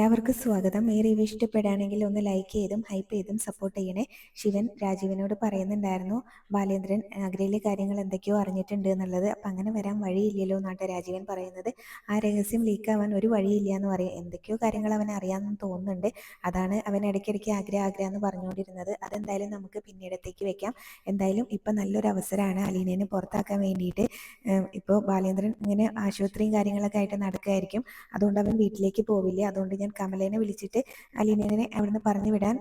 എല്ലാവർക്കും സ്വാഗതം. ഈ റിവ്യൂ ഇഷ്ടപ്പെടുകയാണെങ്കിൽ ഒന്ന് ലൈക്ക് ചെയ്തും ഹൈപ്പ് ചെയ്തും സപ്പോർട്ട് ചെയ്യണേ. ശിവൻ രാജീവിനോട് പറയുന്നുണ്ടായിരുന്നു ബാലേന്ദ്രൻ ആഗ്രയിലെ കാര്യങ്ങൾ എന്തൊക്കെയോ അറിഞ്ഞിട്ടുണ്ട് എന്നുള്ളത്. അപ്പം അങ്ങനെ വരാൻ വഴിയില്ലല്ലോ എന്നാണ് രാജീവൻ പറയുന്നത്. ആ രഹസ്യം ലീക്കാവാൻ ഒരു വഴിയില്ല എന്ന് പറയും. എന്തൊക്കെയോ കാര്യങ്ങൾ അവൻ അറിയാമെന്ന് തോന്നുന്നുണ്ട്. അതാണ് അവൻ ഇടയ്ക്കിടയ്ക്ക് ആഗ്രഹ ആഗ്രഹം എന്ന് പറഞ്ഞുകൊണ്ടിരുന്നത്. അതെന്തായാലും നമുക്ക് പിന്നീടത്തേക്ക് വെക്കാം. എന്തായാലും ഇപ്പം നല്ലൊരു അവസരമാണ് അലീനേനെ പുറത്താക്കാൻ വേണ്ടിയിട്ട്. ഇപ്പോൾ ബാലേന്ദ്രൻ ഇങ്ങനെ ആശുപത്രിയും കാര്യങ്ങളൊക്കെ ആയിട്ട് നടക്കുകയായിരിക്കും. അതുകൊണ്ട് അവൻ വീട്ടിലേക്ക് പോവില്ല. അതുകൊണ്ട് ഞാൻ കമലേനെ വിളിച്ചിട്ട് അലീനേനെ അവിടുന്ന് പറഞ്ഞു വിടാൻ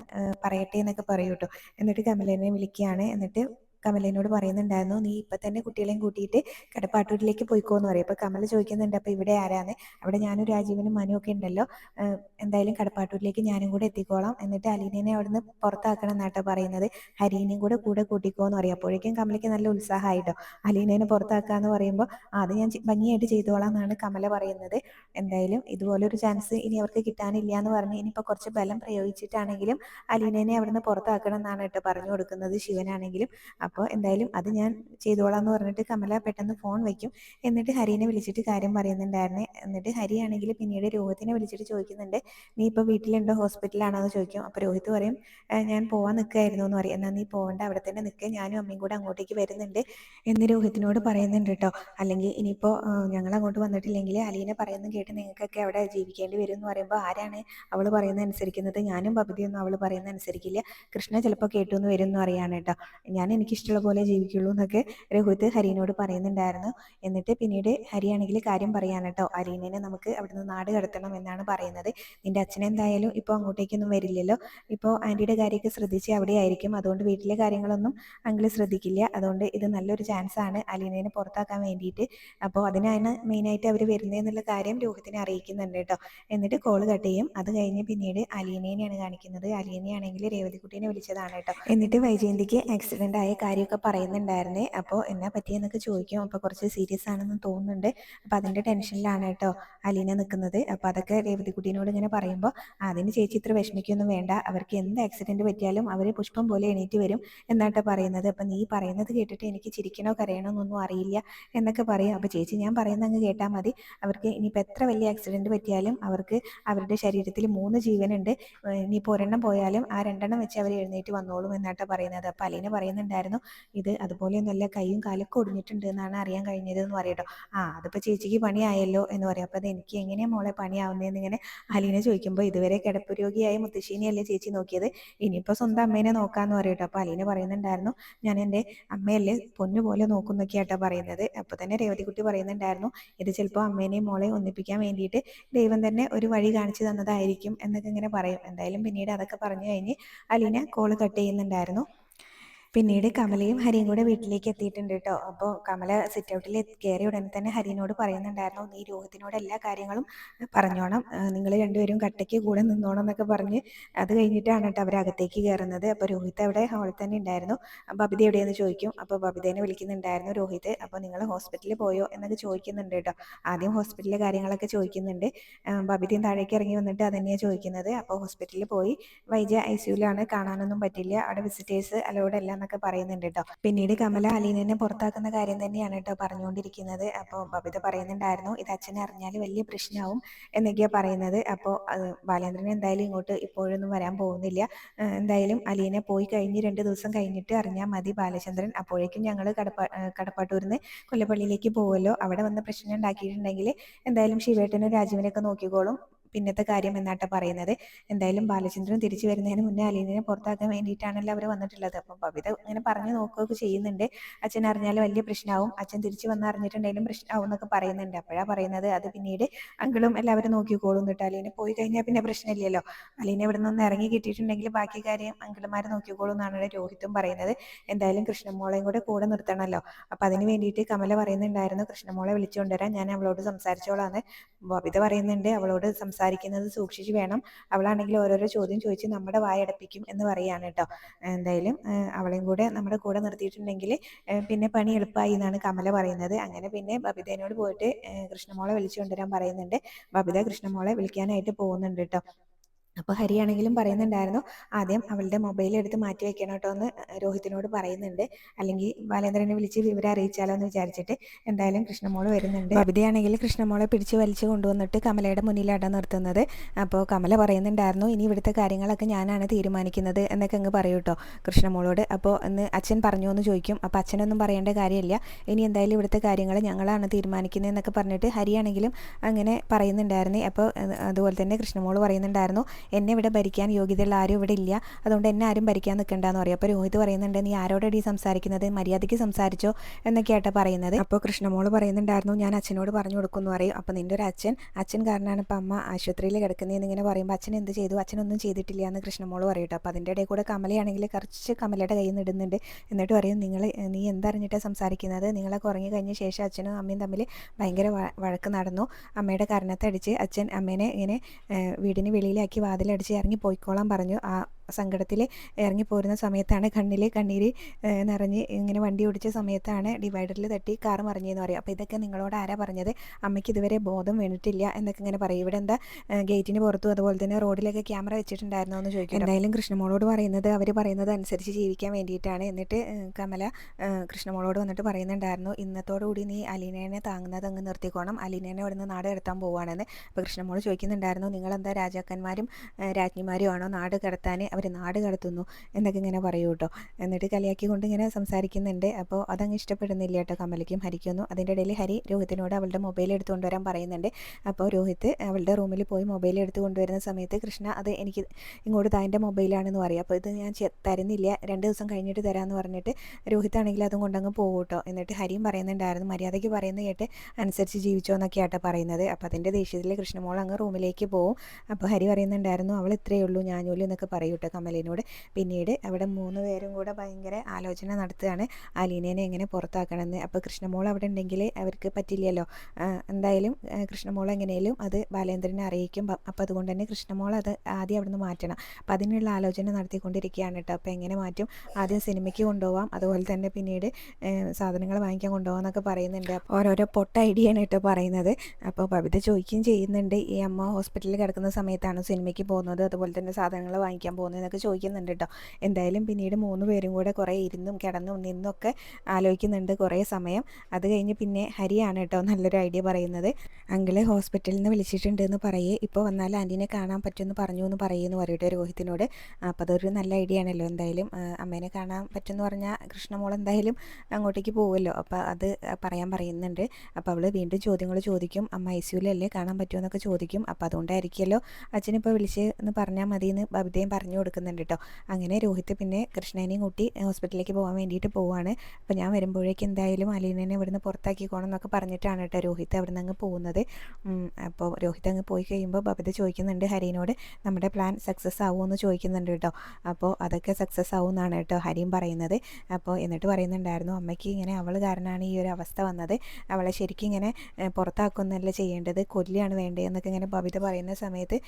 പറയട്ടെ എന്നൊക്കെ പറയൂട്ടോ. എന്നിട്ട് കമലേനെ വിളിക്കുകയാണ്. എന്നിട്ട് കമലിനോട് പറയുന്നുണ്ടായിരുന്നു നീ ഇപ്പൊ തന്നെ കുട്ടികളെയും കൂട്ടിയിട്ട് കടപ്പാട്ടൂരിലേക്ക് പോയിക്കോന്ന് പറയും. അപ്പൊ കമൽ ചോദിക്കുന്നുണ്ട് അപ്പൊ ഇവിടെ ആരാന്ന്? അവിടെ ഞാനും രാജീവനും മനു ഒക്കെ ഉണ്ടല്ലോ. എന്തായാലും കടപ്പാട്ടൂരിലേക്ക് ഞാനും കൂടെ എത്തിക്കോളാം. എന്നിട്ട് അലീനേനെ അവിടുന്ന് പുറത്താക്കണം എന്നാട്ടോ പറയുന്നത്. ഹരീനെയും കൂടെ കൂടെ കൂട്ടിക്കോന്ന് പറയും. അപ്പോഴേക്കും കമലയ്ക്ക് നല്ല ഉത്സാഹമായിട്ടോ. അലീനേനെ പുറത്താക്കാന്ന് പറയുമ്പോൾ അത് ഞാൻ ഭംഗിയായിട്ട് ചെയ്തോളാം എന്നാണ് കമല പറയുന്നത്. എന്തായാലും ഇതുപോലൊരു ചാൻസ് ഇനി അവർക്ക് കിട്ടാനില്ല എന്ന് പറഞ്ഞ് ഇനിയിപ്പോൾ കുറച്ച് ബലം പ്രയോഗിച്ചിട്ടാണെങ്കിലും അലീനേനെ അവിടുന്ന് പുറത്താക്കണം എന്നാണ് കേട്ടോ പറഞ്ഞു കൊടുക്കുന്നത് ശിവനാണെങ്കിലും. അപ്പോൾ എന്തായാലും അത് ഞാൻ ചെയ്തോളാം എന്ന് പറഞ്ഞിട്ട് കമല പെട്ടെന്ന് ഫോൺ വയ്ക്കും എന്നിട്ട് ഹരിനെ വിളിച്ചിട്ട് കാര്യം പറയുന്നുണ്ടായിരുന്നേ. എന്നിട്ട് ഹരിയാണെങ്കിൽ പിന്നീട് രോഹിത്തിനെ വിളിച്ചിട്ട് ചോദിക്കുന്നുണ്ട് നീ ഇപ്പോൾ വീട്ടിലുണ്ടോ? ഹോസ്പിറ്റലാണോ എന്ന് ചോദിക്കും. അപ്പോൾ രോഹിത് പറയും ഞാൻ പോവാൻ നിൽക്കായിരുന്നു എന്ന് പറയും. എന്നാൽ നീ പോകണ്ട അവിടെ തന്നെ നിൽക്കുക ഞാനും അമ്മയും കൂടെ അങ്ങോട്ടേക്ക് വരുന്നുണ്ട്. എന്ന് രോഹിത്തിനോട് പറയുന്നുണ്ട് കേട്ടോ അല്ലെങ്കിൽ ഇനിയിപ്പോൾ ഞങ്ങൾ അങ്ങോട്ട് വന്നിട്ടില്ലെങ്കിൽ അലീനെ പറയുന്നത് കേട്ട് നിങ്ങൾക്കൊക്കെ അവിടെ ജീവിക്കേണ്ടി വരും എന്ന് പറയുമ്പോൾ ആരാണ് അവൾ പറയുന്നത് അനുസരിക്കുന്നത്? ഞാനും ബബിതിയൊന്നും അവൾ പറയുന്നത് അനുസരിക്കില്ല. കൃഷ്ണ ചിലപ്പോൾ കേട്ടു എന്ന് വരും എന്ന് അറിയാണ് കേട്ടോ ഞാൻ എനിക്ക് ഇഷ്ടമുള്ള പോലെ ജീവിക്കുള്ളൂ എന്നൊക്കെ രഘുത്ത് ഹരിനോട് പറയുന്നുണ്ടായിരുന്നു. എന്നിട്ട് പിന്നീട് ഹരിയാണെങ്കിൽ കാര്യം പറയാൻ കേട്ടോ. അരീനെ നമുക്ക് അവിടുന്ന് നാട് കടത്തണം എന്നാണ് പറയുന്നത്. നിന്റെ അച്ഛൻ എന്തായാലും ഇപ്പോൾ അങ്ങോട്ടേക്കൊന്നും വരില്ലല്ലോ. ഇപ്പോൾ ആന്റിയുടെ കാര്യമൊക്കെ ശ്രദ്ധിച്ച് അവിടെ ആയിരിക്കും. അതുകൊണ്ട് വീട്ടിലെ കാര്യങ്ങളൊന്നും അങ്കിൾ ശ്രദ്ധിക്കില്ല. അതുകൊണ്ട് ഇത് നല്ലൊരു ചാൻസ് ആണ് അലീനേനെ പുറത്താക്കാൻ വേണ്ടിയിട്ട്. അപ്പോൾ അതിനാണ് മെയിനായിട്ട് അവർ വരുന്നതെന്നുള്ള കാര്യം രോഹിത്തിനെ അറിയിക്കുന്നുണ്ട് കേട്ടോ. എന്നിട്ട് കോൾ കട്ട് ചെയ്യും. അത് കഴിഞ്ഞ് പിന്നീട് അലീനേനെയാണ് കാണിക്കുന്നത്. അലീനയാണെങ്കിൽ രേവതിക്കുട്ടീനെ വിളിച്ചതാണ് കേട്ടോ. എന്നിട്ട് വൈജയന്തിക്ക് ആക്സിഡന്റ് ആയ കാര്യമൊക്കെ പറയുന്നുണ്ടായിരുന്നേ. അപ്പോൾ എന്നാ പറ്റിയെന്നൊക്കെ ചോദിക്കും. അപ്പോൾ കുറച്ച് സീരിയസ് ആണെന്ന് തോന്നുന്നുണ്ട്. അപ്പോൾ അതിന്റെ ടെൻഷനിലാണ് കേട്ടോ അലീന നിൽക്കുന്നത് അപ്പോൾ അതൊക്കെ രേവതിക്കുട്ടീനോട് ഇങ്ങനെ പറയുമ്പോൾ അതിന് ചേച്ചി ഇത്ര വിഷമിക്കൊന്നും വേണ്ട. അവർക്ക് എന്ത് ആക്സിഡന്റ് പറ്റിയാലും അവർ പുഷ്പം പോലെ എണീറ്റ് വരും എന്നാട്ടോ പറയുന്നത്. അപ്പം നീ പറയുന്നത് കേട്ടിട്ട് എനിക്ക് ചിരിക്കണോ കരയണോ എന്നൊന്നും അറിയില്ല എന്നൊക്കെ പറയും. അപ്പോൾ ചേച്ചി ഞാൻ പറയുന്ന അങ്ങ് കേട്ടാൽ മതി. അവർക്ക് ഇനിയിപ്പോൾ എത്ര വലിയ ആക്സിഡന്റ് പറ്റിയാലും അവർക്ക് അവരുടെ ശരീരത്തിൽ മൂന്ന് ജീവനുണ്ട്. ഇനിയിപ്പോൾ ഒരെണ്ണം പോയാലും ആ രണ്ടെണ്ണം വെച്ച് അവർ എഴുന്നേറ്റ് വന്നോളും എന്നാട്ടോ പറയുന്നത്. അപ്പോൾ അലീന പറയുന്നുണ്ടായിരുന്നു. ഇത് അതുപോലെയൊന്നുമല്ല കൈയും കാലൊക്കെ ഒടിഞ്ഞിട്ടുണ്ട് എന്നാണ് അറിയാൻ കഴിഞ്ഞത് എന്ന് പറയട്ടോ. ആ അതിപ്പോൾ ചേച്ചിക്ക് പണിയായല്ലോ എന്ന് പറയാം. അപ്പോൾ അത് എനിക്ക് എങ്ങനെയാണ് മോളെ പണിയാവുന്നതെന്ന് ഇങ്ങനെ അലീന ചോദിക്കുമ്പോൾ ഇതുവരെ കിടപ്പ് രോഗിയായ മുത്തശ്ശീനെയല്ലേ ചേച്ചി നോക്കിയത്? ഇനിയിപ്പോൾ സ്വന്തം അമ്മേനെ നോക്കാമെന്ന് പറയട്ടോ. അപ്പോൾ അലീന പറയുന്നുണ്ടായിരുന്നു ഞാൻ എന്റെ അമ്മയല്ലേ പൊന്നു പോലെ നോക്കുന്നൊക്കെയാട്ടോ പറയുന്നത്. അപ്പോൾ തന്നെ രേവതിക്കുട്ടി പറയുന്നുണ്ടായിരുന്നു ഇത് ചിലപ്പോൾ അമ്മേനെയും മോളെ ഒന്നിപ്പിക്കാൻ വേണ്ടിയിട്ട് ദൈവം തന്നെ ഒരു വഴി കാണിച്ചു തന്നതായിരിക്കും എന്നൊക്കെ ഇങ്ങനെ പറയും. എന്തായാലും പിന്നീട് അതൊക്കെ പറഞ്ഞു കഴിഞ്ഞ് അലീന കോൾ കട്ട് ചെയ്യുന്നുണ്ടായിരുന്നു. പിന്നീട് കമലയും ഹരിയും കൂടെ വീട്ടിലേക്ക് എത്തിയിട്ടുണ്ട് കേട്ടോ. അപ്പോൾ കമല സിറ്റ് ഔട്ടിൽ കയറിയ ഉടനെ തന്നെ ഹരിനോട് പറയുന്നുണ്ടായിരുന്നു നീ രോഹിത്തിനോട് എല്ലാ കാര്യങ്ങളും പറഞ്ഞോണം. നിങ്ങൾ രണ്ടുപേരും കട്ടയ്ക്ക് കൂടെ നിന്നോണം എന്നൊക്കെ പറഞ്ഞ് അത് കഴിഞ്ഞിട്ടാണ് കേട്ടോ അവർ അകത്തേക്ക് കയറുന്നത്. അപ്പോൾ രോഹിത് അവിടെ ഹാളിൽ തന്നെ ഉണ്ടായിരുന്നു. ബബിത എവിടെയെന്ന് ചോദിക്കും. അപ്പോൾ ബബിതേനെ വിളിക്കുന്നുണ്ടായിരുന്നു രോഹിത് അപ്പോൾ നിങ്ങൾ ഹോസ്പിറ്റലിൽ പോയോ? എന്നൊക്കെ ചോദിക്കുന്നുണ്ട് കേട്ടോ. ആദ്യം ഹോസ്പിറ്റലിലെ കാര്യങ്ങളൊക്കെ ചോദിക്കുന്നുണ്ട്. ബബിതയും താഴേക്ക് ഇറങ്ങി വന്നിട്ട് അതന്നെയാണ് ചോദിക്കുന്നത്. അപ്പോൾ ഹോസ്പിറ്റലിൽ പോയി. വൈജ ഐ സിയുലാണ് കാണാനൊന്നും പറ്റില്ല. അവിടെ വിസിറ്റേഴ്സ് അലോഡല്ല എന്നൊക്കെ പറയുന്നുണ്ട് കേട്ടോ പിന്നീട് കമല അലീനെ പുറത്താക്കുന്ന കാര്യം തന്നെയാണ് കേട്ടോ പറഞ്ഞുകൊണ്ടിരിക്കുന്നത് അപ്പോൾ ബബിത പറയുന്നുണ്ടായിരുന്നു ഇത് അച്ഛനെ അറിഞ്ഞാൽ വലിയ പ്രശ്നമാവും എന്നൊക്കെയാണ് പറയുന്നത്. അപ്പോൾ ബാലേന്ദ്രൻ എന്തായാലും ഇങ്ങോട്ട് ഇപ്പോഴൊന്നും വരാൻ പോകുന്നില്ല. എന്തായാലും അലീനെ പോയി കഴിഞ്ഞ് രണ്ട് ദിവസം കഴിഞ്ഞിട്ട് അറിഞ്ഞാൽ മതി ബാലചന്ദ്രൻ. അപ്പോഴേക്കും ഞങ്ങൾ കടപ്പാ കടപ്പാട്ടൂരിൽ നിന്ന് കൊല്ലപ്പള്ളിയിലേക്ക് പോകുമല്ലോ അവിടെ വന്ന് പ്രശ്നം ഉണ്ടാക്കിയിട്ടുണ്ടെങ്കിൽ എന്തായാലും ശിവേട്ടനും രാജുവിനൊക്കെ നോക്കിക്കോളും. പിന്നത്തെ കാര്യം എന്നാട്ട പറയുന്നത്? എന്തായാലും ബാലചന്ദ്രൻ തിരിച്ചു വരുന്നതിന് മുന്നേ അലീനെ പുറത്താക്കാൻ വേണ്ടിയിട്ടാണല്ലോ അവർ വന്നിട്ടുള്ളത്. അപ്പം പവിത ഇങ്ങനെ പറഞ്ഞു നോക്കുകയൊക്കെ ചെയ്യുന്നുണ്ട്. അച്ഛൻ അറിഞ്ഞാൽ വലിയ പ്രശ്നമാവും. അച്ഛൻ തിരിച്ചു വന്ന് അറിഞ്ഞിട്ടുണ്ടെങ്കിലും പ്രശ്നമാവും എന്നൊക്കെ പറയുന്നുണ്ട്. അപ്പോഴാ പറയുന്നത് അത് പിന്നീട് അങ്കിളും എല്ലാവരും നോക്കിക്കോളും എന്നിട്ട് അലീനെ പോയി കഴിഞ്ഞാൽ പിന്നെ പ്രശ്നമില്ലല്ലോ. അലീനെ ഇവിടെ നിന്ന് ഇറങ്ങി കിട്ടിയിട്ടുണ്ടെങ്കിൽ ബാക്കി കാര്യം അങ്കിളുമാർ നോക്കിക്കോളും എന്നാണ് രോഹിത്തും പറയുന്നത്. എന്തായാലും കൃഷ്ണമോളെയും കൂടെ കൂടെ നിർത്തണമല്ലോ അപ്പം അതിന് വേണ്ടിയിട്ട് കമല പറയുന്നുണ്ടായിരുന്നു. കൃഷ്ണമോളെ വിളിച്ചുകൊണ്ടുവരാൻ ഞാൻ അവളോട് സംസാരിച്ചോളാന്ന്. ബബിത പറയുന്നുണ്ട്. അവളോട് സംസാരിച്ചു സംസാരിക്കുന്നത് സൂക്ഷിച്ച് വേണം. അവളാണെങ്കിൽ ഓരോരോ ചോദ്യം ചോദിച്ച് നമ്മുടെ വായടപ്പിക്കും എന്ന് പറയാണ് കേട്ടോ. എന്തായാലും അവളെയും കൂടെ നമ്മുടെ കൂടെ നിർത്തിയിട്ടുണ്ടെങ്കിൽ പിന്നെ പണി എളുപ്പമായി എന്നാണ് കമല പറയുന്നത്. അങ്ങനെ പിന്നെ ബബിതേനോട് പോയിട്ട് കൃഷ്ണമോളെ വിളിച്ചു കൊണ്ടുവരാൻ പറയുന്നുണ്ട്. ബബിത കൃഷ്ണമോളെ വിളിക്കാനായിട്ട് പോകുന്നുണ്ട് കേട്ടോ. അപ്പോൾ ഹരിയാണെങ്കിലും പറയുന്നുണ്ടായിരുന്നു ആദ്യം അവളുടെ മൊബൈൽ എടുത്ത് മാറ്റി വെക്കണം കേട്ടോ എന്ന് രോഹിത്തിനോട് പറയുന്നുണ്ട്. അല്ലെങ്കിൽ ബാലേന്ദ്രനെ വിളിച്ച് വിവരം അറിയിച്ചാലോ എന്ന് വിചാരിച്ചിട്ട് എന്തായാലും കൃഷ്ണമോൾ വരുന്നുണ്ട്. ബബിതയാണെങ്കിൽ കൃഷ്ണമോളെ പിടിച്ച് വലിച്ചു കൊണ്ടുവന്നിട്ട് കമലയുടെ മുന്നിൽ അട നിർത്തുന്നത്. അപ്പോൾ കമല പറയുന്നുണ്ടായിരുന്നു ഇനി ഇവിടുത്തെ കാര്യങ്ങളൊക്കെ ഞാനാണ് തീരുമാനിക്കുന്നത് എന്നൊക്കെ അങ്ങ് പറയൂ കേട്ടോ കൃഷ്ണമോളോട്. അപ്പോൾ എന്ന് അച്ഛൻ പറഞ്ഞു എന്ന് ചോദിക്കും അപ്പോൾ അച്ഛനൊന്നും പറയേണ്ട കാര്യമില്ല. ഇനി എന്തായാലും ഇവിടുത്തെ കാര്യങ്ങൾ ഞങ്ങളാണ് തീരുമാനിക്കുന്നത് എന്നൊക്കെ പറഞ്ഞിട്ട് ഹരിയാണെങ്കിലും അങ്ങനെ പറയുന്നുണ്ടായിരുന്നേ. അപ്പോൾ അതുപോലെ തന്നെ കൃഷ്ണമോൾ പറയുന്നുണ്ടായിരുന്നു എന്നെ ഇവിടെ ഭരിക്കാൻ യോഗ്യതയുള്ള ആരും ഇവിടെ ഇല്ല. അതുകൊണ്ട് എന്നെ ആരും ഭരിക്കാൻ നിൽക്കണ്ടെന്ന് പറയും. അപ്പോൾ രോഹിത് പറയുന്നുണ്ട് നീ ആരോടടി സംസാരിക്കുന്നത്? മര്യാദയ്ക്ക് സംസാരിച്ചോ എന്നൊക്കെയായിട്ട് പറയുന്നത്. അപ്പോൾ കൃഷ്ണമോൾ പറയുന്നുണ്ടായിരുന്നു ഞാൻ അച്ഛനോട് പറഞ്ഞു കൊടുക്കുമെന്ന് പറയും. അപ്പോൾ നിന്റെ ഒരു അച്ഛൻ അച്ഛൻ കാരണമാണ് ഇപ്പം അമ്മ ആശുപത്രിയിൽ കിടക്കുന്നതെന്ന് ഇങ്ങനെ പറയുമ്പോൾ അച്ഛൻ എന്ത് ചെയ്തു? അച്ഛനൊന്നും ചെയ്തിട്ടില്ല എന്ന് കൃഷ്ണമോൾ പറയും അപ്പോൾ അതിന്റെ ഇടയിൽ കൂടെ കമലയാണെങ്കിൽ കുറച്ച് കമലയുടെ കയ്യിൽ നിന്ന് ഇടുന്നുണ്ട്. എന്നിട്ട് പറയും നിങ്ങൾ നീ എന്തറിഞ്ഞിട്ടാണ് സംസാരിക്കുന്നത്? നിങ്ങളൊക്കെ ഉറങ്ങി കഴിഞ്ഞ ശേഷം അച്ഛനും അമ്മയും തമ്മിൽ ഭയങ്കര വഴക്ക് നടന്നു. അമ്മയുടെ കാരണത്തടിച്ച് അച്ഛൻ അമ്മേനെ ഇങ്ങനെ വീടിന് വെളിയിലാക്കി വാതിലടിച്ച് ഇറങ്ങി പോയിക്കോളാൻ പറഞ്ഞു. ആ സങ്കടത്തിൽ ഇറങ്ങിപ്പോരുന്ന സമയത്താണ് കണ്ണിൽ കണ്ണീര് നിറഞ്ഞ് ഇങ്ങനെ വണ്ടി ഓടിച്ച സമയത്താണ് ഡിവൈഡറിൽ തട്ടി കാർ മറിഞ്ഞതെന്ന് പറയും. അപ്പോൾ ഇതൊക്കെ നിങ്ങളോട് ആരാ പറഞ്ഞത്? അമ്മയ്ക്ക് ഇതുവരെ ബോധം വീണിട്ടില്ല എന്നൊക്കെ ഇങ്ങനെ പറയും. ഇവിടെ എന്താ ഗേറ്റിന് പുറത്തും അതുപോലെ തന്നെ റോഡിലൊക്കെ ക്യാമറ വെച്ചിട്ടുണ്ടായിരുന്നോ എന്ന് ചോദിക്കും. എന്തായാലും കൃഷ്ണമോളോട് പറയുന്നത് അവർ പറയുന്നത് അനുസരിച്ച് ജീവിക്കാൻ വേണ്ടിയിട്ടാണ്. എന്നിട്ട് കമല കൃഷ്ണമോളോട് വന്നിട്ട് പറയുന്നുണ്ടായിരുന്നു ഇന്നത്തോടുകൂടി നീ അലീനേനെ താങ്ങുന്നത് അങ്ങ് നിർത്തിക്കോണം. അലീനേനെ ഇവിടുന്ന് നാട് കിടത്താൻ പോവുകയാണെന്ന് അപ്പോൾ കൃഷ്ണമോൾ ചോദിക്കുന്നുണ്ടായിരുന്നു നിങ്ങളെന്താ രാജാക്കന്മാരും രാജ്ഞിമാരും ആണോ നാട് കടത്താൻ അവർ നാട് കടത്തുന്നു എന്നൊക്കെ ഇങ്ങനെ പറയൂ കേട്ടോ. എന്നിട്ട് കളിയാക്കി കൊണ്ട് ഇങ്ങനെ സംസാരിക്കുന്നുണ്ട്. അപ്പോൾ അതങ്ങ് ഇഷ്ടപ്പെടുന്നില്ല കേട്ടോ കമലയ്ക്കും ഹരിക്കൊന്നും. അതിന്റെ ഇടയിൽ ഹരി രോഹിത്തിനോട് അവളുടെ മൊബൈൽ എടുത്തു കൊണ്ടുവരാൻ പറയുന്നുണ്ട്. അപ്പോൾ രോഹിത്ത് അവളുടെ റൂമിൽ പോയി മൊബൈൽ എടുത്തു കൊണ്ടുവരുന്ന സമയത്ത് കൃഷ്ണ അത് എനിക്ക് ഇങ്ങോട്ട് താന്റെ മൊബൈലാണെന്ന് പറയും. അപ്പോൾ ഇത് ഞാൻ തരുന്നില്ല. രണ്ട് ദിവസം കഴിഞ്ഞിട്ട് തരാമെന്ന് പറഞ്ഞിട്ട് രോഹിത്താണെങ്കിൽ അതും കൊണ്ടങ്ങ് പോകും കേട്ടോ. എന്നിട്ട് ഹരിയും പറയുന്നുണ്ടായിരുന്നു മര്യാദയ്ക്ക് പറയുന്ന കേട്ട് അനുസരിച്ച് ജീവിച്ചോ എന്നൊക്കെ ആട്ടോ പറയുന്നത്. അപ്പോൾ അതിന്റെ ദേഷ്യത്തിൽ കൃഷ്ണമോൾ അങ്ങ് റൂമിലേക്ക് പോകും അപ്പോൾ ഹരി പറയുന്നുണ്ടായിരുന്നു അവൾ ഇത്രയേ ഉള്ളൂ ഞാനൂലി എന്നൊക്കെ പറയും കേട്ടോ കമലിനോട്. പിന്നീട് അവിടെ മൂന്ന് പേരും കൂടെ ഭയങ്കര ആലോചന നടത്തുകയാണ്. അലീനേനെ എങ്ങനെ പുറത്താക്കണമെന്ന്. അപ്പോൾ കൃഷ്ണമോൾ അവിടെ ഉണ്ടെങ്കിൽ അവർക്ക് പറ്റില്ലല്ലോ. എന്തായാലും കൃഷ്ണമോൾ എങ്ങനെയും അത് ബാലേന്ദ്രനെ അറിയിക്കും. അപ്പോൾ അതുകൊണ്ട് തന്നെ കൃഷ്ണമോൾ അത് ആദ്യം അവിടെ നിന്ന് മാറ്റണം. അപ്പോൾ അതിനുള്ള ആലോചന നടത്തിക്കൊണ്ടിരിക്കുകയാണ് കേട്ടോ. അപ്പോൾ എങ്ങനെ മാറ്റും? ആദ്യം സിനിമയ്ക്ക് കൊണ്ടുപോകാം അതുപോലെ തന്നെ പിന്നീട് സാധനങ്ങൾ വാങ്ങിക്കാൻ കൊണ്ടുപോകാം എന്നൊക്കെ പറയുന്നുണ്ട് ഓരോരോ പൊട്ട ഐഡിയ ആണ് കേട്ടോ പറയുന്നത്. അപ്പോൾ ബബിത ചോദിക്കുകയും ചെയ്യുന്നുണ്ട്. ഈ അമ്മ ഹോസ്പിറ്റലിൽ കിടക്കുന്ന സമയത്താണ് സിനിമയ്ക്ക് പോകുന്നത്? അതുപോലെ തന്നെ സാധനങ്ങൾ വാങ്ങിക്കാൻ പോകുന്നത്. എന്നൊക്കെ ചോദിക്കുന്നുണ്ട് കേട്ടോ എന്തായാലും പിന്നീട് മൂന്ന് പേരും കൂടെ കുറേ ഇരുന്നും കിടന്നും നിന്നൊക്കെ ആലോചിക്കുന്നുണ്ട് കുറേ സമയം. അത് കഴിഞ്ഞ് പിന്നെ ഹരിയാണ് കേട്ടോ നല്ലൊരു ഐഡിയ പറയുന്നത്. അങ്കിൾ ഹോസ്പിറ്റലിൽ നിന്ന് വിളിച്ചിട്ടുണ്ട് എന്ന് പറയേ. ഇപ്പോൾ വന്നാൽ ആന്റീനെ കാണാൻ പറ്റുമെന്ന് പറഞ്ഞു എന്ന് പറയുമെന്ന് പറയട്ടെ രോഹിത്തിനോട്. അപ്പോൾ അതൊരു നല്ല ഐഡിയ ആണല്ലോ എന്തായാലും. അമ്മേനെ കാണാൻ പറ്റുമെന്ന് പറഞ്ഞാൽ കൃഷ്ണമോൾ എന്തായാലും അങ്ങോട്ടേക്ക് പോകുമല്ലോ അപ്പോൾ അത് പറയാൻ പറയുന്നുണ്ട്. അപ്പോൾ അവൾ വീണ്ടും ചോദ്യങ്ങൾ ചോദിക്കും. അമ്മ ഐ സിയുലല്ലേ കാണാൻ പറ്റുമെന്നൊക്കെ ചോദിക്കും. അപ്പോൾ അതുകൊണ്ടായിരിക്കുമല്ലോ അച്ഛനിപ്പോൾ വിളിച്ച് എന്ന് പറഞ്ഞാൽ മതി എന്ന് ബബിതയും പറഞ്ഞു. കൊടുക്കുന്നുണ്ട് കേട്ടോ അങ്ങനെ രോഹിത് പിന്നെ കൃഷ്ണനെയും കൂട്ടി ഹോസ്പിറ്റലിലേക്ക് പോകാൻ വേണ്ടിയിട്ട് പോവാണ്. അപ്പോൾ ഞാൻ വരുമ്പോഴേക്ക് എന്തായാലും അലീനനെ ഇവിടുന്ന് പുറത്താക്കിക്കോണം എന്നൊക്കെ പറഞ്ഞിട്ടാണ് കേട്ടോ രോഹിത് നിന്ന് അങ്ങ് പോകുന്നത്. അപ്പോൾ രോഹിത് അങ്ങ് പോയി കഴിയുമ്പോൾ ബബിത ചോദിക്കുന്നുണ്ട് ഹരീനോട് നമ്മുടെ പ്ലാൻ സക്സസ് ആവുമെന്ന് ചോദിക്കുന്നുണ്ട് കേട്ടോ അപ്പോൾ അതൊക്കെ സക്സസ് ആവും എന്നാണ് കേട്ടോ ഹരിയും പറയുന്നത്. അപ്പോൾ എന്നിട്ട് പറയുന്നുണ്ടായിരുന്നു അമ്മയ്ക്ക് ഇങ്ങനെ അവൾ കാരണമാണ് ഈ ഒരു അവസ്ഥ വന്നത്. അവളെ ശരിക്കും ഇങ്ങനെ പുറത്താക്കുന്നല്ല ചെയ്യേണ്ടത്. കൊല്ലിയാണ് വേണ്ടത് എന്നൊക്കെ ഇങ്ങനെ ബബിത പറയുന്ന സമയത്ത്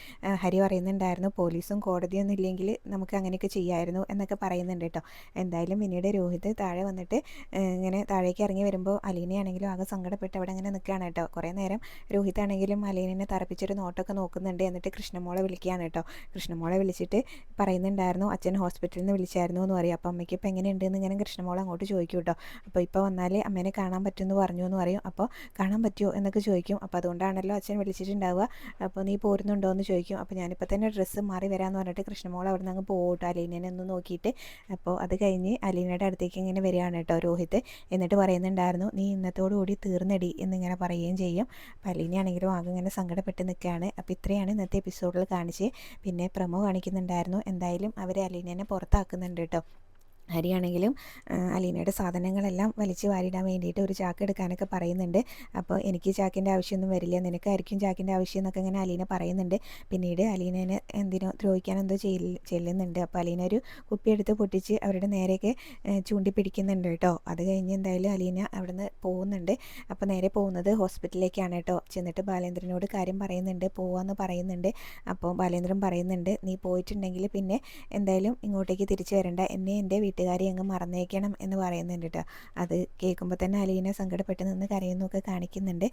ഹരി പറയുന്നുണ്ടായിരുന്നു പോലീസും കോടതിയൊന്നും ഇല്ലെങ്കിൽ നമുക്ക് അങ്ങനെയൊക്കെ ചെയ്യാമായിരുന്നു എന്നൊക്കെ പറയുന്നുണ്ട് കേട്ടോ. എന്തായാലും പിന്നീട് രോഹിത് താഴെ വന്നിട്ട് ഇങ്ങനെ താഴേക്ക് ഇറങ്ങി വരുമ്പോൾ അലീനയാണെങ്കിലും ആകെ സങ്കടപ്പെട്ട് അവിടെ അങ്ങനെ നിൽക്കുകയാണ് കേട്ടോ. കുറേ നേരം രോഹിത് ആണെങ്കിലും അലീനെ തറപ്പിച്ചൊരു നോട്ടൊക്കെ നോക്കുന്നുണ്ട് എന്നിട്ട് കൃഷ്ണമോളെ വിളിക്കുകയാണ് കേട്ടോ. കൃഷ്ണമോളെ വിളിച്ചിട്ട് പറയുന്നുണ്ടായിരുന്നു അച്ഛൻ ഹോസ്പിറ്റലിൽ നിന്ന് വിളിച്ചായിരുന്നു എന്ന് പറയും. അപ്പോൾ അമ്മയ്ക്ക് ഇപ്പോൾ എങ്ങനെയുണ്ട് എന്ന് ഇങ്ങനെ കൃഷ്ണമോൾ അങ്ങോട്ട് ചോദിക്കും കേട്ടോ. അപ്പോൾ ഇപ്പോൾ വന്നാലേ അമ്മേനെ കാണാൻ പറ്റുമെന്ന് പറഞ്ഞു എന്ന് പറയും. അപ്പോൾ കാണാൻ പറ്റുമോ? എന്നൊക്കെ ചോദിക്കും. അപ്പോൾ അതുകൊണ്ടാണല്ലോ അച്ഛൻ വിളിച്ചിട്ടുണ്ടാവുക. അപ്പോൾ നീ പോരുന്നുണ്ടോ? എന്ന് ചോദിക്കും. അപ്പോൾ ഞാനിപ്പോൾ തന്നെ ഡ്രസ്സ് മാറി വരാമെന്ന് പറഞ്ഞിട്ട് കൃഷ്ണമോൾ അവിടെ നിന്ന് അങ്ങ് പോകട്ടോ അലീനനെ ഒന്ന് നോക്കിയിട്ട്. അപ്പോൾ അത് കഴിഞ്ഞ് അലീനയുടെ അടുത്തേക്ക് ഇങ്ങനെ വരികയാണ് കേട്ടോ രോഹിത്. എന്നിട്ട് പറയുന്നുണ്ടായിരുന്നു നീ ഇന്നത്തോടു കൂടി തീർന്നടി എന്നിങ്ങനെ പറയുകയും ചെയ്യും. അപ്പോൾ അലീനയാണെങ്കിലും ആകെ ഇങ്ങനെ സങ്കടപ്പെട്ട് നിൽക്കുകയാണ്. അപ്പോൾ ഇത്രയാണ് ഇന്നത്തെ എപ്പിസോഡിൽ കാണിച്ച് പിന്നെ പ്രമോ കാണിക്കുന്നുണ്ടായിരുന്നു. എന്തായാലും അവർ അലീനനെ പുറത്താക്കുന്നുണ്ട് കേട്ടോ. ഹരിയാണെങ്കിലും അലീനയുടെ സാധനങ്ങളെല്ലാം വലിച്ചു വാരിടാൻ വേണ്ടിയിട്ട് ഒരു ചാക്ക് എടുക്കാനൊക്കെ പറയുന്നുണ്ട്. അപ്പോൾ എനിക്ക് ചാക്കിന്റെ ആവശ്യമൊന്നും വരില്ല. നിനക്കായിരിക്കും ചാക്കിന്റെ ആവശ്യം എന്നൊക്കെ ഇങ്ങനെ അലീന പറയുന്നുണ്ട്. പിന്നീട് അലീനനെ എന്തിനോ ദ്രോഹിക്കാൻ എന്തോ ചെല്ലുന്നുണ്ട്. അപ്പോൾ അലീന ഒരു കുപ്പി എടുത്ത് പൊട്ടിച്ച് അവരുടെ നേരെയൊക്കെ ചൂണ്ടി പിടിക്കുന്നുണ്ട് കേട്ടോ. അത് കഴിഞ്ഞ് എന്തായാലും അലീന അവിടെ നിന്ന് പോകുന്നുണ്ട്. അപ്പോൾ നേരെ പോകുന്നത് ഹോസ്പിറ്റലിലേക്കാണ് കേട്ടോ. ചെന്നിട്ട് ബാലേന്ദ്രനോട് കാര്യം പറയുന്നുണ്ട്. പോവാന്ന് പറയുന്നുണ്ട്. അപ്പോൾ ബാലേന്ദ്രൻ പറയുന്നുണ്ട് നീ പോയിട്ടുണ്ടെങ്കിൽ പിന്നെ എന്തായാലും ഇങ്ങോട്ടേക്ക് തിരിച്ചു വരണ്ട. എന്നെ എന്റെ വീട്ടിൽ വീട്ടുകാരെ അങ്ങ് മറന്നേക്കണം എന്ന് പറയുന്നുണ്ട് കേട്ടോ അത് കേൾക്കുമ്പോൾ തന്നെ അലീന സങ്കടപ്പെട്ട് നിന്ന് കരയുന്നൊക്കെ കാണിക്കുന്നുണ്ട്.